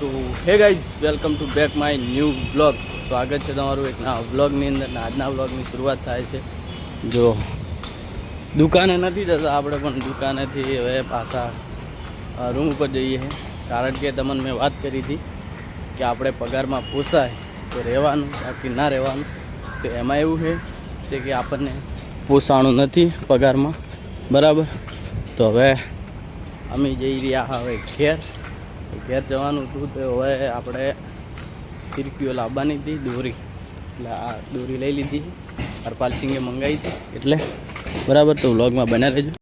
તો hey guys welcome to back my new blog સ્વાગત છે તમારું એક નવા બ્લોગની અંદર. આજના બ્લોગની શરૂઆત થાય છે. જો, દુકાને નથી જતા આપણે, પણ દુકાનેથી હવે પાછા રૂમ ઉપર જઈએ કારણ કે તમને મેં વાત કરી હતી કે આપણે પગારમાં પોસાય તો રહેવાનું, બાકી ના રહેવાનું. તો એમાં એવું છે કે આપણને પોસાણું નથી પગારમાં. બરાબર? તો હવે અમે જઈ રહ્યા હવે ઘેર. ઘેર જવાનું હતું તો હવે આપણે ફિરકીઓ લાવવાની હતી, દોરી. એટલે આ દોરી લઈ લીધી. હરપાલ સિંગે મંગાવી હતી. એટલે બરાબર તો વ્લોગમાં બના રહેજો.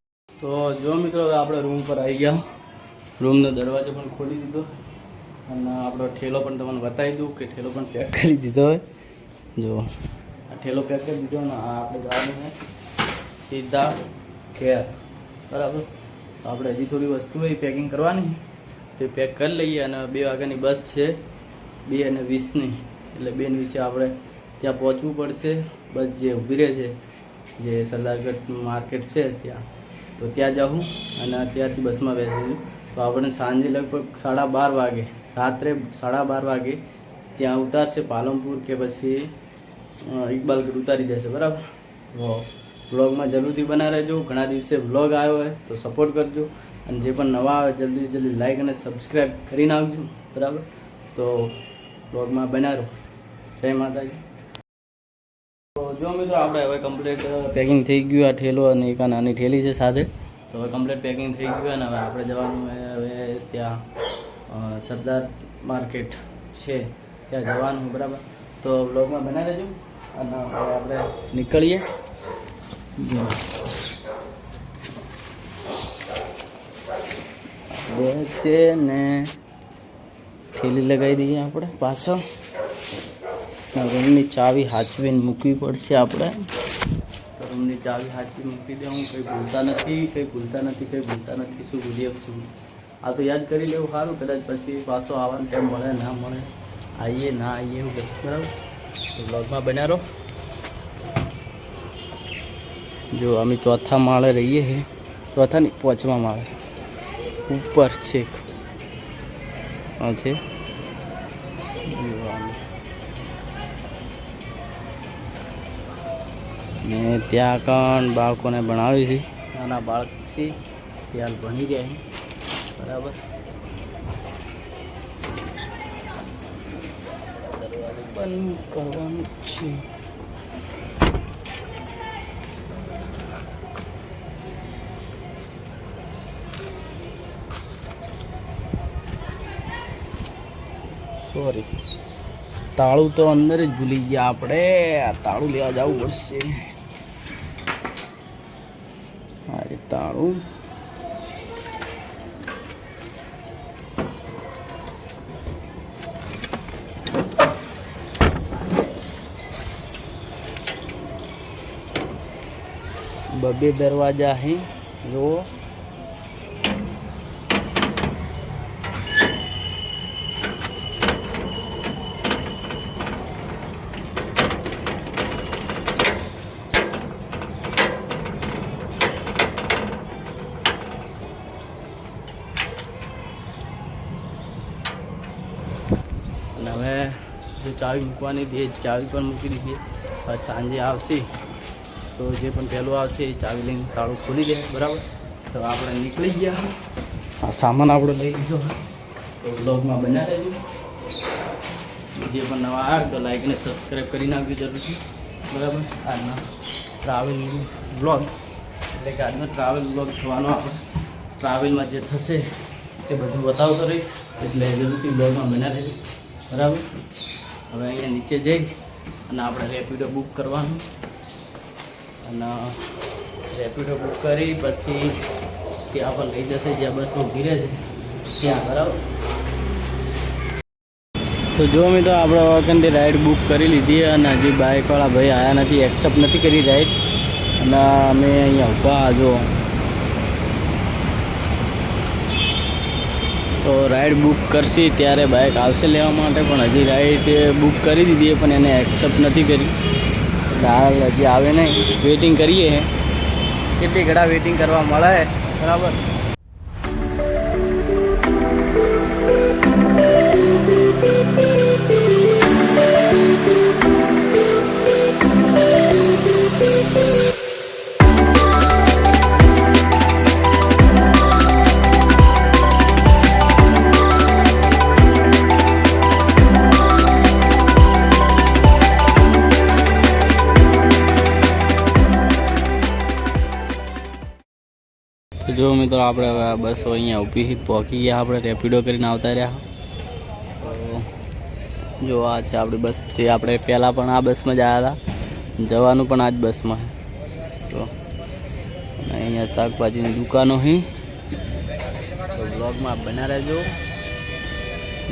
તો જો મિત્રો, હવે આપણે રૂમ પર આવી ગયા. રૂમનો દરવાજો પણ ખોલી દીધો. અને આપણો ઠેલો પણ તમને બતાવી દઉં કે ઠેલો પણ પેક કરી દીધો હોય. જો, આ ઠેલો પેક કરી દીધો ને આ આપણે જવાનું સીધા ઘેર. બરાબર? આપણે હજી થોડી વસ્તુ હોય પેકિંગ કરવાની તે પેક કરી લઈએ અને બે વાગ્યાની બસ છે, બે અને વીસની. એટલે બેન વિશે આપણે ત્યાં પહોંચવું પડશે. બસ જે ઊભી રહે છે, જે સરદારગઢ માર્કેટ છે ત્યાં. તો ત્યાં જાઉં અને ત્યાંથી બસમાં બેસીશું તો આપણે સાંજે લગભગ સાડા બાર વાગે, રાત્રે સાડા બાર વાગે ત્યાં ઉતારશે પાલનપુર કે પછી ઇકબાલગઢ ઉતારી જશે બરાબર? વ્લોગમાં જરૂરથી બના રહેજો ઘણા દિવસે વ્લોગ આવ્યો હોય તો સપોર્ટ કરજો. અને જે પણ નવા આવે જલ્દી જલ્દી લાઈક અને સબસ્ક્રાઈબ કરી નાખજો બરાબર? તો વ્લોગમાં બના રહો જય માતાજી. તો જો મિત્રો આપણે હવે કમ્પ્લીટ પેકિંગ થઈ ગયું આ ઠેલો અને એક આ નાની ઠેલી છે સાથે. તો હવે કમ્પ્લીટ પેકિંગ થઈ ગયું અને હવે આપણે જવાનું હવે ત્યાં સરદાર માર્કેટ છે. ત્યાં જવાનું, બરાબર? તો બ્લોગમાં બનાવી દેજો. અને હવે આપણે નીકળીએ. છે ને ઠેલી લગાવી દઈએ આપણે પાછળ. રૂમની ચાવી હાચવીને મૂકવી પડશે આપણે. રૂમની ચાવી હાચવી મૂકી દે, હું કંઈ ભૂલતા નથી, કંઈ ભૂલતા નથી, કંઈ ભૂલતા નથી, શું ભૂલીએ શું? આ તો યાદ કરી લેવું સારું, કદાચ પછી પાછો આવવાનો ટાઈમ મળે, ના મળે. આવીએ ના આવીએ એવું બધું, બરાબર? બ્લોગમાં બન્યા રહો જો અમે ચોથા માળે રહીએ છીએ ચોથા નહીં પાંચમા માળે. ઉપર છે. આ છે. ને ત્યાં કણ બાળકોને ભણાવી છે. નાના બાળક છે. ત્યાં ભણી રહ્યા છે. બરાબર. બંધ કરવાનું છે. સોરી તાળું તો અંદર જ ભૂલી ગયા આપણે. તાળું લેવા જવું પડશે. હા એ તાળું. બબે દરવાજા હે, જુઓ અને હવે જો ચાવી મૂકવાની એ ચાવી પણ મૂકી દીધી. સાંજે આવશે, તો જે પણ પહેલું આવશે એ ચાવી લઈને તાળું ખોલી દે, બરાબર? તો આપણે નીકળી ગયા. આ સામાન આપણે લઈ લીધો. તો બ્લોગમાં બનાવી રહેજો જે પણ નવા આવે તો લાઈક અને સબસ્ક્રાઈબ કરી નાખજો જરૂરથી. બરાબર? આજના ટ્રાવેલ બ્લોગ એટલે કે આજનો ટ્રાવેલ બ્લોગ થવાનો આપણે. ટ્રાવેલમાં જે થશે એ બધું બતાવતો રહીશ. એટલે જરૂરથી બ્લોગમાં બનાવી રહેજો બરાબર? હવે અહીંયા નીચે જઈ અને આપણે રેપિડો બુક કરવાનું. અને રેપિડો બુક કરી, પછી ત્યાં પણ લઈ જશે, જ્યાં બસ ઊભી રહે છે, ત્યાં બરાબર તો જો મિત્રો, આપણે વખતથી રાઈડ બુક કરી લીધી અને હજી બાઇકવાળા ભાઈ આવ્યા નથી એક્સેપ્ટ નથી કરી રાઈડ અને અમે અહીંયા ઊભા જો. તો રાઈડ બુક કરશે ત્યારે બાઇક આવશે લેવા માટે, પણ હજી રાઈડ બુક કરી દીધી પણ એને એક્સેપ્ટ નથી કરી. હાલ હજી આવે નહીં. વેઇટિંગ કરીએ કેટલી ઘડા વેઇટિંગ કરવા મળે બરાબર? આપણે બસો અહીંયા ઊભી પહોંચી ગયા આપણે, રેપિડો કરીને આવતા રહ્યા. જો આ છે આપણી બસ છે આપણે પહેલાં પણ આ બસમાં જ આવ્યા હતા, જવાનું પણ આ જ બસમાં તો અહીંયા શાકભાજીની દુકાનો હી તો બ્લોગમાં બના રહેજો.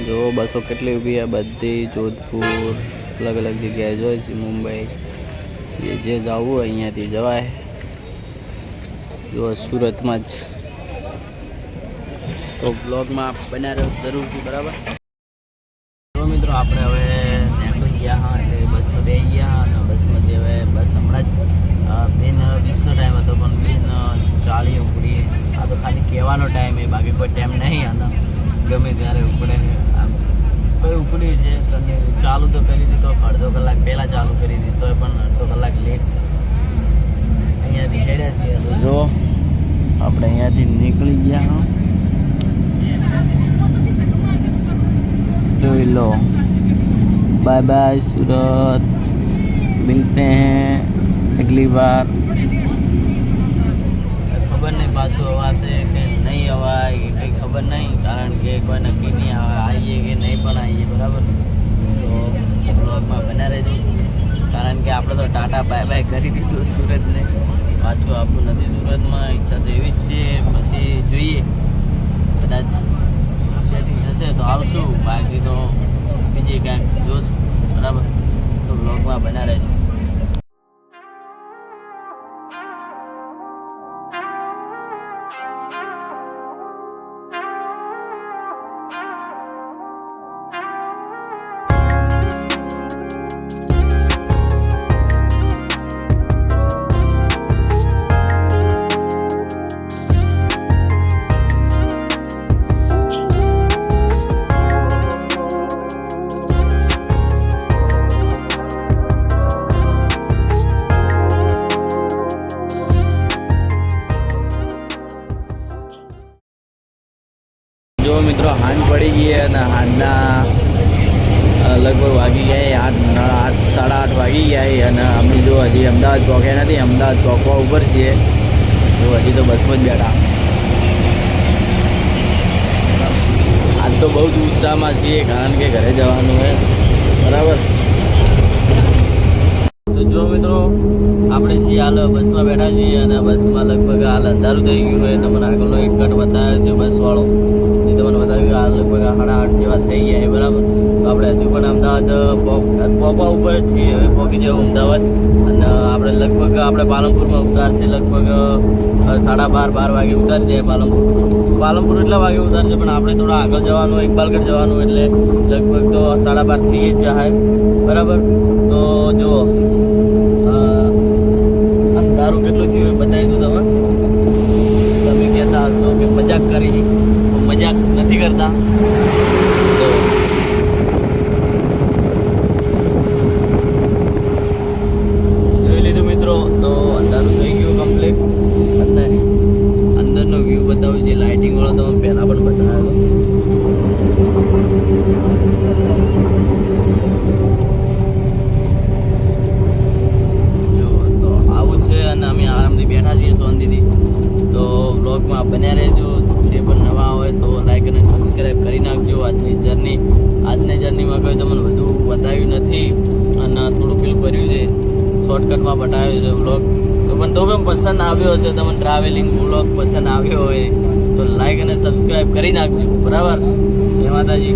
જો બસો કેટલી ઊભી છે બધી જોધપુર, અલગ અલગ જગ્યાએ જોઈ છે, મુંબઈ. જે જવું હોય અહીંયાથી જવાય. જો સુરતમાં જ તો બ્લોગમાં બન્યા રહ્યો જરૂરથી, બરાબર? તો મિત્રો આપણે હવે નીકળી ગયા હા, એટલે બસમાં બે ગયા અને બસમાંથી હવે બસ હમણાં જ બેન વીસનો ટાઈમ હતો, પણ બેન ચાલી ઉપડી આ તો ખાલી કહેવાનો ટાઈમ એ, બાકી કોઈ ટાઈમ નહીં, અને ગમે ત્યારે ઉપડે. કોઈ ઉપડી છે, તને ચાલુ તો કરી દીધો અડધો કલાક પહેલાં ચાલુ કરી દીધો પણ અડધો કલાક લેટ છે. અહીંયાથી હેડ્યા છીએ. જો, આપણે અહીંયાથી નીકળી ગયા જોઈ લો बाय बाय सूरत मिलते हैं अगली बार ખબર નહીં પાછું અવાશે કે નહીં અવાય કે કંઈ ખબર નહીં કારણ કે કોઈ નક્કી નહીં આવે આવીએ કે નહીં પણ આવીએ બરાબર તો બ્લોગમાં બના રહેજો કારણ કે આપણે તો ટાટા બાય બાય કરી દીધું સુરતને પાછું આપણું નથી સુરતમાં ઈચ્છા તો એવી જ છે પછી જોઈએ કદાચ થશે તો આવશું. બાકી તો બીજે કાંઈક જોશું. બરાબર? તો બ્લોગમાં બના રહેજો હાંજ પડી ગઈ અને હાનના લગભગ વાગી ગયા આઠ આઠ, સાડા આઠ વાગી ગયા અને અમે જો હજી અમદાવાદ પહોંચ્યા નથી, અમદાવાદ પહોંચવા ઉપર છીએ. તો હજી તો બસમાં જ બેઠા. આજ તો બહુ જ ઉત્સાહમાં છીએ, કારણ કે ઘરે જવાનું હે બરાબર? તો જો મિત્રો, આપણે છીએ હાલ બસમાં બેઠા છીએ અને બસમાં લગભગ હાલ અંધારું થઈ ગયું હોય તમને આગળનો એક કટ બતાવ્યો છે, બસવાળો એ તમને બતાવ્યું કે હાલ લગભગ સાડા આઠ જેવા થઈ ગયા છે બરાબર તો આપણે હજુ પણ અમદાવાદ પોપા ઉપર છીએ. હવે પહોંચી જવું અમદાવાદ. અને આપણે લગભગ આપણે પાલનપુરમાં ઉતારશે લગભગ સાડા બાર બાર વાગે ઉતારી જાય પાલનપુર. પાલનપુર એટલા વાગે ઉતારશે, પણ આપણે થોડા આગળ જવાનું ઇકબાલગઢ જવાનું, એટલે લગભગ તો સાડા બાર થઈ જ જાય બરાબર? તો જુઓ અ, અંધારું કેટલું થયું એ બતાવી દઉં તમે તમે કહેતા હશો કે મજાક કરી તો મજાક નથી કરતા તો જોઈ લીધું મિત્રો તો અંધારું થઈ ગયું કમ્પ્લીટ અને અંદરનો વ્યૂ બતાવું જે લાઇટિંગ વાળો તમે પહેલાં પણ બતાવ્યો જો તો આવું છે અને અમે આરામથી બેઠા છીએ શાંતિથી તો બ્લોગમાં બન્યા રહેજો જે પણ નવા હોય તો લાઈક અને સબસ્ક્રાઈબ કરી નાખજો આજની જર્ની આજની જર્નીમાં કોઈ તમને બધું બતાવ્યું નથી અને થોડું પેલું કર્યું છે શોર્ટકટમાં બતાવ્યો છે બ્લોગ તો પણ તો પણ પસંદ આવ્યો હશે તમને ટ્રાવેલિંગ બ્લોગ પસંદ આવ્યો હોય તો લાઈક અને સબસ્ક્રાઈબ કરી નાખજો બરાબર જય માતાજી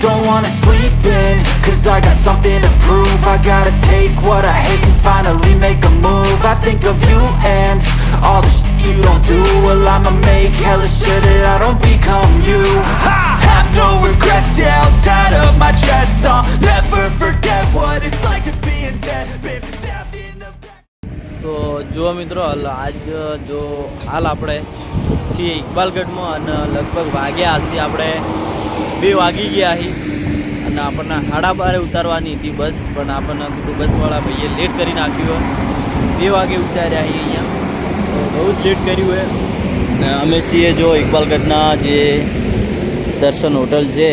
Don't wanna sleep in, cause I got something to prove I gotta take what I hate and finally make a move I think of you and all the shit you don't do Well I'ma make hella sure that I don't become you I have no regrets, yeah, I'm tied up my chest I'll never forget what it's like to be in debt Been stabbed in the back તો જુઓ મિત્રો આજ જો હાલ આપણે છીએ ઇકબાલગઢમાં અને લગભગ વાગ્યા હશે આપણે બે વાગી ગયા હી અને આપણને હાડા બારે ઉતારવાની હતી બસ પણ આપણને કીધું બસવાળા ભાઈએ લેટ કરી નાખ્યું બે વાગે ઉતાર્યા અહીં અહીંયા. તો બહુ જ લેટ કર્યું છે અને અમે છીએ જો ઇકબાલગઢના જે દર્શન હોટલ છે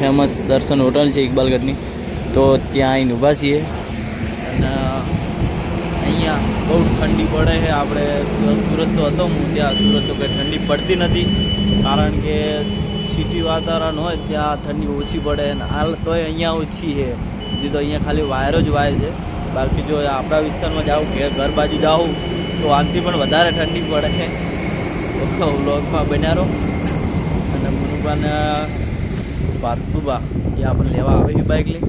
ફેમસ દર્શન હોટલ છે ઇકબાલગઢની તો ત્યાં આવીને ઊભા છીએ. અને અહીંયા બહુ ઠંડી પડે છે. આપણે સુરત તો હતો હું ત્યાં સુરત તો કંઈ ઠંડી પડતી નથી. કારણ કે સિટી વાતાવરણ હોય ત્યાં ઠંડી ઓછી પડે અને હાલ તોય અહીંયા ઓછી છે. હજી તો અહીંયા ખાલી વાયરો જ વાય છે. બાકી જો આપણા વિસ્તારમાં જાઓ કે ઘર બાજુ જાઓ, તો આનાથી પણ વધારે ઠંડી પડે છે. તો બન્યા રહો અને મનુભાને પાર્થુબા, એ આપણે લેવા આવે છે બાઇક લઈ.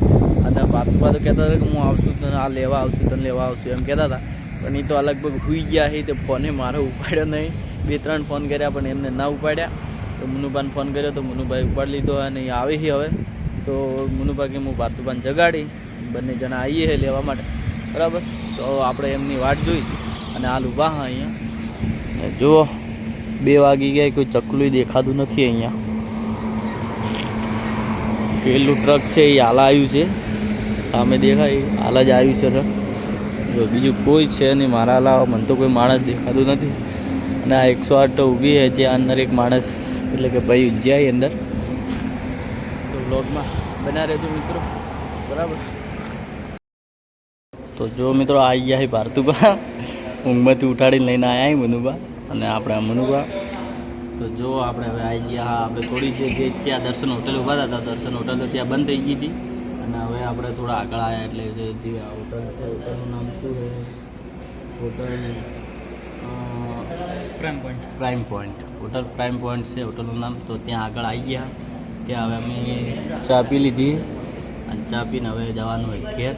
અને પાર્થુબા તો કહેતા હતા કે હું આવશું તને, આ લેવા આવશું, તને લેવા આવશું, એમ કહેતા હતા. પણ એ તો લગભગ હુઈ ગયા છે, તે ફોને મારો ઉપાડ્યો નહીં. બે ત્રણ ફોન કર્યા, પણ એમને ના ઉપાડ્યા. તો મુનુભાને ફોન કર્યો, તો મુનુભાઈ ઉપાડી લીધો અને એ આવે છે હવે. તો મુનુભા કે હું પાર્થુબાને જગાડી. બંને જણા આવીએ છે લેવા માટે. બરાબર? તો આપણે એમની વાટ જોઈ. અને હાલ ઊભા હા અહીંયા. જુઓ, બે વાગી ગયા, કોઈ ચકલું દેખાતું નથી અહીંયા. પેલું ટ્રક છે, એ હાલ આવ્યું છે. સામે દેખાય, હાલ જ આવ્યું છે ટ્રક. જો બીજું કોઈ છે નહીં મારા હાલા મને તો કોઈ માણસ દેખાતું નથી. અને આ એકસો આઠ ઊભી છે ત્યાં અંદર એક માણસ, એટલે કે ભાઈ જાય અંદર. તો બ્લોગમાં બના રહેજો મિત્રો. બરાબર? તો જો મિત્રો આવી ગયા ભારતુભા ઊંઘમાંથી ઉઠાડીને લઈને આવ્યા મનુભા અને આપણા મનુભા. તો જો આપણે હવે આવી ગયા હા આપણે થોડી છે જે ત્યાં દર્શન હોટલ ઊભા હતા દર્શન હોટલ તો ત્યાં બંધ થઈ ગઈ હતી. અને હવે આપણે થોડા આગળ આવ્યા એટલે જે જે આ હોટલ છે હોટલનું નામ શું છે? Hotel prime point prime point hotel prime point છે હોટલનું નામ. તો ત્યાં આગળ આવી ગયા. ત્યાં હવે અમે ચા પી લીધી. અને ચા પીને હવે જવાનું હોય ઘેર.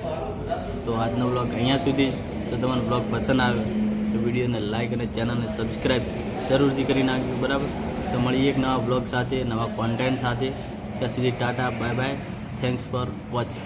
તો આજનો બ્લોગ અહીંયા સુધી જો. તમને બ્લોગ પસંદ આવે, તો વિડીયોને લાઇક અને ચેનલને સબસ્ક્રાઈબ જરૂરથી કરી નાખજો, બરાબર? તો મળીએ એક નવા બ્લોગ સાથે, નવા કોન્ટેન્ટ સાથે. ત્યાં સુધી tata bye bye thanks for watching